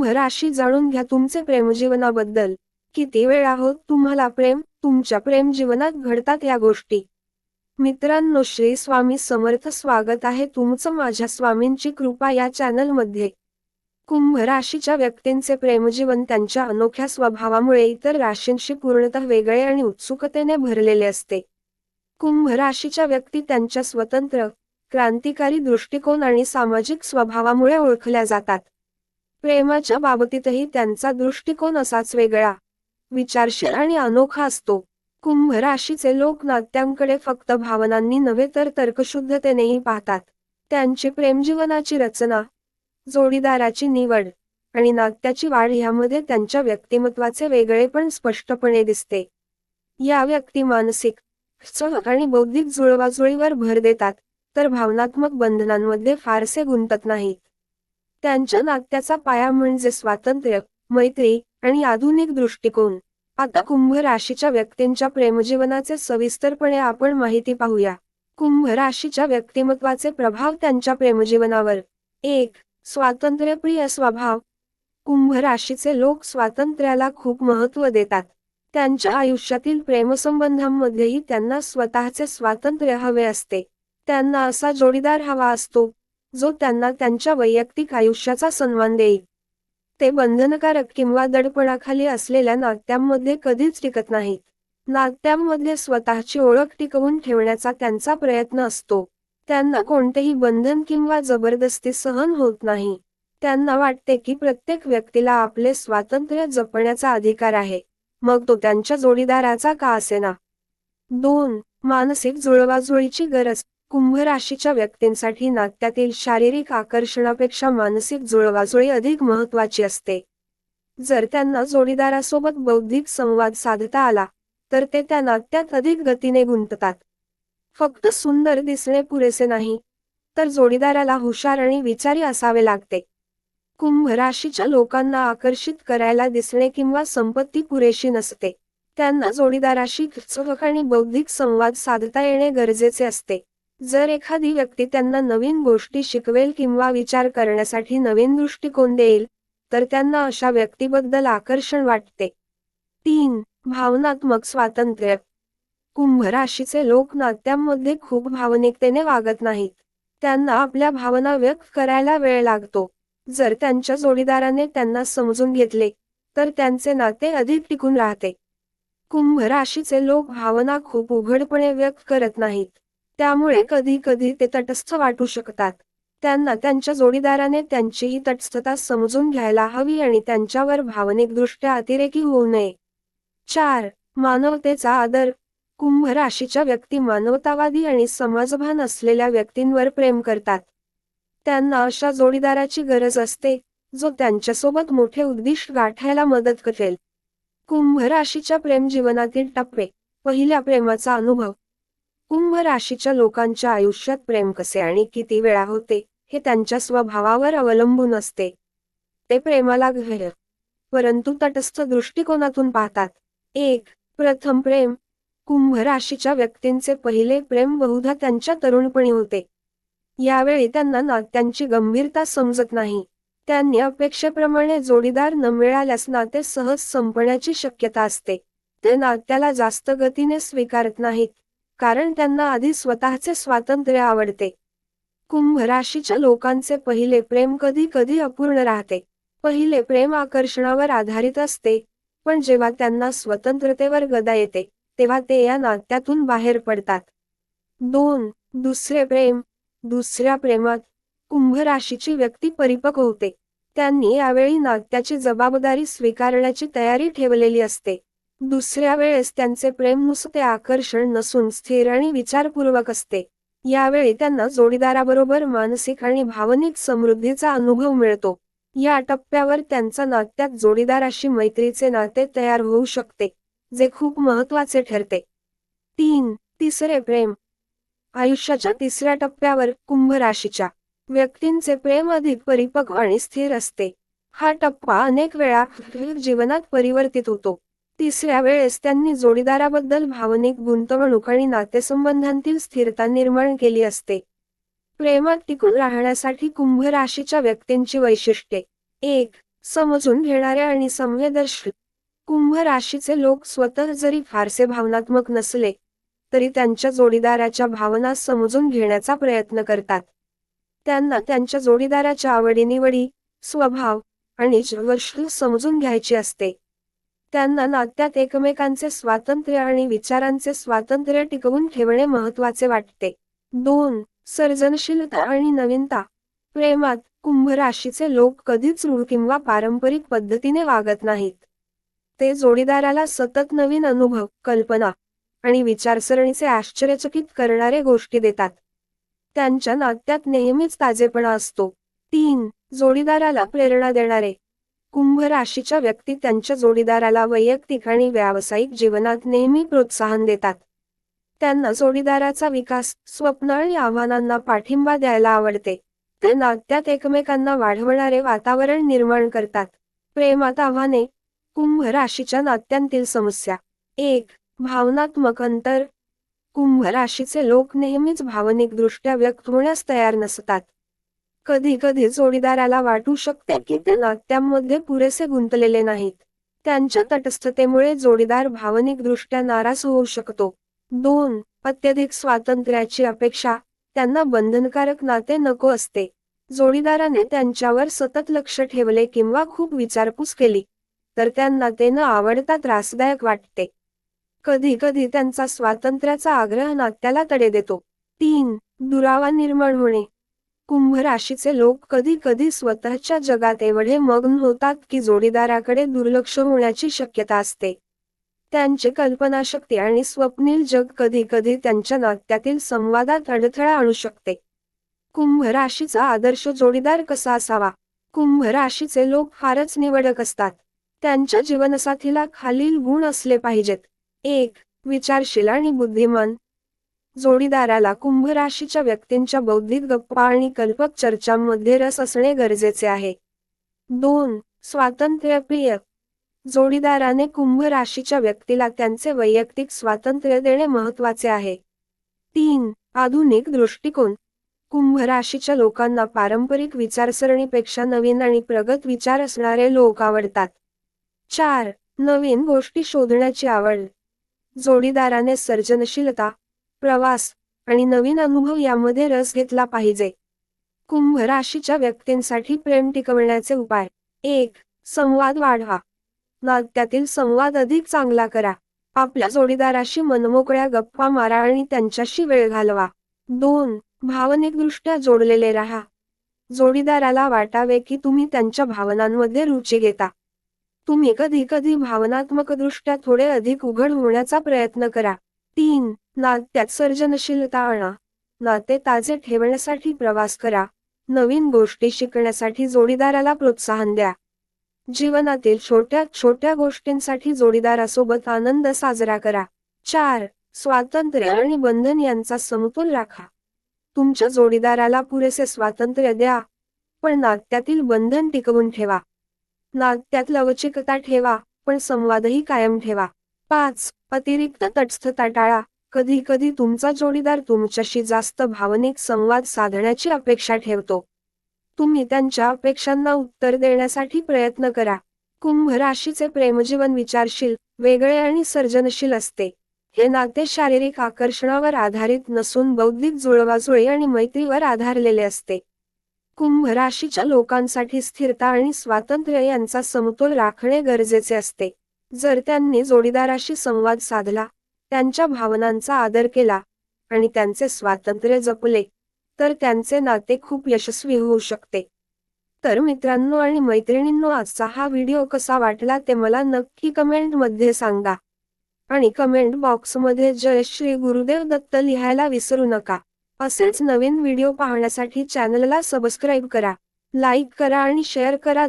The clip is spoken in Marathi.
कुंभ राशी जाणून घ्या तुमचे प्रेमजीवनाबद्दल किती वेळ आहोत तुम्हाला प्रेम? तुमच्या प्रेम जीवनात घडतात या गोष्टी. मित्रांनो श्री स्वामी समर्थ स्वागत आहे तुमचं माझ्या स्वामींची कृपा या चॅनलमध्ये. कुंभ राशीच्या व्यक्तींचे प्रेमजीवन त्यांच्या अनोख्या स्वभावामुळे इतर राशींशी पूर्णतः वेगळे आणि उत्सुकतेने भरलेले असते. कुंभ राशीच्या व्यक्ती त्यांच्या स्वतंत्र क्रांतिकारी दृष्टिकोन आणि सामाजिक स्वभावामुळे ओळखल्या जातात. प्रेमाच्या बाबतीतही त्यांचा दृष्टिकोन असाच वेगळा. विचारशील आणि अनोखा असतो. कुंभ राशीचे लोक नात्यांकडे फक्त भावनांनी नव्हे तर तर्कशुद्धतेनेही पाहतात. त्यांची प्रेमजीवनाची रचना जोडीदाराची निवड आणि नात्याची वाढ ह्यामध्ये त्यांच्या व्यक्तिमत्वाचे वेगळेपण स्पष्टपणे दिसते. या व्यक्ती मानसिक आणि बौद्धिक जुळवाजुळीवर भर देतात तर भावनात्मक बंधनांमध्ये फारसे गुंतत नाहीत. त्यांच्या नाट्याचा पाया म्हणजे स्वातंत्र्य मैत्री आणि आधुनिक दृष्टिकोन. आता कुंभ राशीच्या व्यक्तींच्या प्रेमजीवनाचे सविस्तरपणे आपण माहिती पाहूया. कुंभ राशीच्या व्यक्तिमत्वाचे प्रभाव त्यांच्या प्रेमजीवनावर. एक स्वातंत्र्यप्रिय स्वभाव. कुंभ राशीचे लोक स्वातंत्र्याला खूप महत्त्व देतात. त्यांच्या आयुष्यातील प्रेमसंबंधांमध्येही त्यांना स्वतःचे स्वातंत्र्य हवे असते. त्यांना असा जोडीदार हवा असतो जो त्यांना त्यांच्या वैयक्तिक आयुष्याचा सन्मान देईल. ते बंधनकारक किंवा दडपणाखाली असलेल्या नाट्यांमध्ये कधीच टिकत नाहीत. नाट्यांमध्ये स्वतःची ओळख टिकवून ठेवण्याचा त्यांचा प्रयत्न असतो. त्यांना कोणतेही बंधन किंवा जबरदस्ती सहन होत नाही. त्यांना वाटते की प्रत्येक व्यक्तीला आपले स्वातंत्र्य जपण्याचा अधिकार आहे. मग तो त्यांच्या जोडीदाराचा का असेना? दोन मानसिक जुळवाजुळीची गरज. कुंभ राशीच्या व्यक्तींसाठी नात्यातील शारीरिक आकर्षणापेक्षा मानसिक जुळवाजुळी अधिक महत्वाची असते. जर त्यांना जोडीदारासोबत बौद्धिक संवाद साधता आला तर ते त्या नात्यात अधिक गतीने गुंततात. फक्त सुंदर दिसणे पुरेसे नाही तर जोडीदाराला हुशार आणि विचारी असावे लागते. कुंभ राशीच्या लोकांना आकर्षित करायला दिसणे किंवा संपत्ती पुरेशी नसते. त्यांना जोडीदाराशी चवक आणि बौद्धिक संवाद साधता येणे गरजेचे असते. जर एखादी व्यक्ती त्यांना नवीन गोष्टी शिकवेल किंवा विचार करण्यासाठी नवीन दृष्टिकोन देईल तर त्यांना अशा व्यक्तीबद्दल आकर्षण वाटते. तीन भावनात्मक स्वातंत्र्य. कुंभ राशीचे लोक नात्यांमध्ये खूप भावनिकतेने वागत नाहीत. त्यांना आपल्या भावना व्यक्त करायला वेळ लागतो. जर त्यांच्या जोडीदाराने त्यांना समजून घेतले तर त्यांचे नाते अधिक टिकून राहते. कुंभ राशीचे लोक भावना खूप उघडपणे व्यक्त करत नाहीत. त्यामुळे कधी कधी ते तटस्थ वाटू शकतात. त्यांना त्यांच्या जोडीदाराने त्यांची ही तटस्थता समजून घ्यायला हवी आणि त्यांच्यावर भावनिकदृष्ट्या अतिरेकी होऊ नये. चार मानवतेचा आदर. कुंभ राशीच्या व्यक्ती मानवतावादी आणि समाजभान असलेल्या व्यक्तींवर प्रेम करतात. त्यांना अशा जोडीदाराची गरज असते जो त्यांच्यासोबत मोठे उद्दिष्ट गाठायला मदत करेल. कुंभ राशीच्या प्रेम जीवनातील टप्पे. पहिल्या प्रेमाचा अनुभव. कुंभ राशीच्या लोकांच्या आयुष्यात प्रेम कसे आणि किती वेळा होते हे त्यांच्या स्वभावावर अवलंबून असते. ते प्रेमाला घर परंतु तटस्थ दृष्टिकोनातून पाहतात. एक प्रथम प्रेम. कुंभ राशीच्या व्यक्तींचे पहिले प्रेम बहुधा त्यांच्या तरुणपणी होते. यावेळी त्यांना नात्यांची गंभीरता समजत नाही. त्यांनी अपेक्षेप्रमाणे जोडीदार न मिळाल्यास नाते सहज संपण्याची शक्यता असते. ते नात्याला जास्त गतीने स्वीकारत नाहीत. कारण त्यांना आधी स्वतःचे स्वातंत्र्य आवडते. कुंभ राशीच्या लोकांचे पहिले प्रेम कधी कधी अपूर्ण राहते. पहिले प्रेम आकर्षणावर आधारित असते पण जेव्हा त्यांना स्वतंत्रतेवर गदा येते तेव्हा ते या नात्यातून बाहेर पडतात. दोन दुसरे प्रेम. दुसऱ्या प्रेमात कुंभ राशीची व्यक्ती परिपक्व होते. त्यांनी यावेळी नात्याची जबाबदारी स्वीकारण्याची तयारी ठेवलेली असते. दुसऱ्या वेळेस त्यांचे प्रेम नुसते आकर्षण नसून स्थिर आणि विचारपूर्वक असते. यावेळी त्यांना जोडीदाराबरोबर मानसिक आणि भावनिक समृद्धीचा अनुभव मिळतो. या टप्प्यावर त्यांचा नात्यात जोडीदाराशी मैत्रीचे नाते तयार होऊ शकते जे खूप महत्त्वाचे ठरते. तीन तिसरे प्रेम. आयुष्याच्या तिसऱ्या टप्प्यावर कुंभ राशीच्या व्यक्तींचे प्रेम अधिक परिपक्व आणि स्थिर असते. हा टप्पा अनेक वेळा जीवनात परिवर्तित होतो. तिसऱ्या वेळेस त्यांनी जोडीदाराबद्दल भावनिक गुंतवणूक आणि नातेसंबंधांतील स्थिरता निर्माण केली असते. प्रेमात टिकून राहण्यासाठी कुंभ राशीच्या व्यक्तींची वैशिष्ट्ये. एक समजून घेणारे आणि संवेदनशील. कुंभ राशीचे लोक स्वतः जरी फारसे भावनात्मक नसले तरी त्यांच्या जोडीदाराच्या भावना समजून घेण्याचा प्रयत्न करतात. त्यांना त्यांच्या जोडीदाराच्या आवडीनिवडी स्वभाव आणि जीवनशैली समजून घ्यायची असते. त्यांना नात्यात एकमेकांचे स्वातंत्र्य आणि विचारांचे स्वातंत्र्य टिकवून ठेवणे महत्त्वाचे वाटते. दोन सर्जनशीलता आणि नवीनता. प्रेमात कुंभ राशीचे लोक कधीच रूढ किंवा पारंपरिक पद्धतीने वागत नाहीत. ते जोडीदाराला सतत नवीन अनुभव कल्पना आणि विचारसरणीचे आश्चर्यचकित करणारे गोष्टी देतात. त्यांच्या नात्यात नेहमीच ताजेपणा असतो. तीन जोडीदाराला प्रेरणा देणारे. कुंभ राशीच्या व्यक्ती त्यांच्या जोडीदाराला वैयक्तिक आणि व्यावसायिक जीवनात नेहमी प्रोत्साहन देतात. त्यांना जोडीदाराचा विकास स्वप्न आणि आव्हानांना पाठिंबा द्यायला आवडते. ते नात्यात एकमेकांना वाढवणारे वातावरण निर्माण करतात. प्रेमात आव्हाने कुंभ राशीच्या नात्यांतील समस्या. एक भावनात्मक अंतर. कुंभ राशीचे लोक नेहमीच भावनिकदृष्ट्या व्यक्त होण्यास तयार नसतात. कधी कधी जोडीदाराला वाटू शकते की ते नात्यांमध्ये पुरेसे गुंतलेले नाहीत. त्यांच्या तटस्थतेमुळे जोडीदार भावनिकदृष्ट्या नाराज होऊ शकतो. दोन अत्यधिक स्वातंत्र्याची अपेक्षा त्यांना बंधनकारक नाते नको असते. जोडीदाराने त्यांच्यावर सतत लक्ष ठेवले किंवा खूप विचारपूस केली तर त्यांना ते न आवडता त्रासदायक वाटते. कधी कधी त्यांचा स्वातंत्र्याचा आग्रह नात्याला तडे देतो. तीन दुरावा निर्माण होणे. कुंभ राशीचे लोक कधी कधी स्वतःच्या जगात एवढे मग्न होतात की जोडीदाराकडे दुर्लक्ष होण्याची शक्यता असते. त्यांचे कल्पनाशक्ती आणि स्वप्नील जग कधी कधी त्यांच्या नात्यातील संवादात अडथळा आणू शकते. कुंभ राशीचा आदर्श जोडीदार कसा असावा? कुंभ राशीचे लोक फारच निवडक असतात. त्यांच्या जीवनसाथीला खालील गुण असले पाहिजेत. एक विचारशील आणि बुद्धिमान. जोडीदाराला कुंभ राशीच्या व्यक्तींच्या बौद्धिक गप्पा आणि कल्पक चर्चांमध्ये रस असणे गरजेचे आहे. दोन स्वातंत्र्यप्रिय. जोडीदाराने कुंभ राशीच्या व्यक्तीला त्यांचे वैयक्तिक स्वातंत्र्य देणे महत्त्वाचे आहे. तीन आधुनिक दृष्टिकोन. कुंभ राशीच्या लोकांना पारंपरिक विचारसरणीपेक्षा नवीन आणि प्रगत विचार असणारे लोक आवडतात. चार नवीन गोष्टी शोधण्याची आवड. जोडीदाराने सर्जनशीलता प्रवास आणि नवीन अनुभव यामध्ये रस घेतला पाहिजे. कुंभ राशीच्या व्यक्तींसाठी प्रेम टिकवण्याचे उपाय. एक संवाद वाढवा. नात्यातील संवाद अधिक चांगला करा. आपल्या जोडीदाराशी मनमोकळ्या गप्पा मारा आणि त्यांच्याशी वेळ घालवा. दोन भावनिकदृष्ट्या जोडलेले राहा. जोडीदाराला वाटावे की तुम्ही त्यांच्या भावनांमध्ये रुची घेता. तुम्ही कधी कधी भावनात्मकदृष्ट्या थोडे अधिक उघड होण्याचा प्रयत्न करा. तीन नात्यात सर्जनशीलता आणा. नाते ताजे ठेवण्यासाठी प्रवास करा. नवीन गोष्टी शिकण्यासाठी जोडीदाराला प्रोत्साहन द्या. जीवनातील छोट्या छोट्या गोष्टींसाठी जोडीदारासोबत आनंद साजरा करा. चार स्वातंत्र्य आणि बंधन यांचा समतोल राखा. तुमच्या जोडीदाराला पुरेसे स्वातंत्र्य द्या. पण नात्यातील बंधन टिकवून ठेवा. नात्यात लवचिकता ठेवा पण संवादही कायम ठेवा. पाच. अतिरिक्त तटस्थता टाळा कधी कधी तुमचा जोडीदार तुमच्याशी जास्त भावनिक संवाद साधण्याची अपेक्षा ठेवतो. तुम्ही त्यांच्या अपेक्षांना उत्तर देण्यासाठी प्रयत्न करा. कुंभ राशीचे प्रेमजीवन विचारशील वेगळे आणि सर्जनशील असते. हे नाते शारीरिक आकर्षणावर आधारित नसून बौद्धिक जुळवाजुळी आणि मैत्रीवर आधारलेले असते. कुंभ राशीच्या लोकांसाठी स्थिरता आणि स्वातंत्र्य यांचा समतोल राखणे गरजेचे असते. जर त्यांनी जोडीदाराशी संवाद साधला त्यांच्या भावनांचा आदर केला आणि त्यांचे स्वातंत्र्य जपले तर त्यांचे नाते खूप यशस्वी होऊ शकते. तर मित्रांनो आणि मैत्रिणींनो आजचा हा व्हिडिओ कसा वाटला ते मला नक्की कमेंटमध्ये सांगा. आणि कमेंट बॉक्समध्ये जय श्री गुरुदेव दत्त लिहायला विसरू नका. असेच नवीन व्हिडिओ पाहण्यासाठी चॅनलला सबस्क्राईब करा लाईक करा आणि शेअर करा.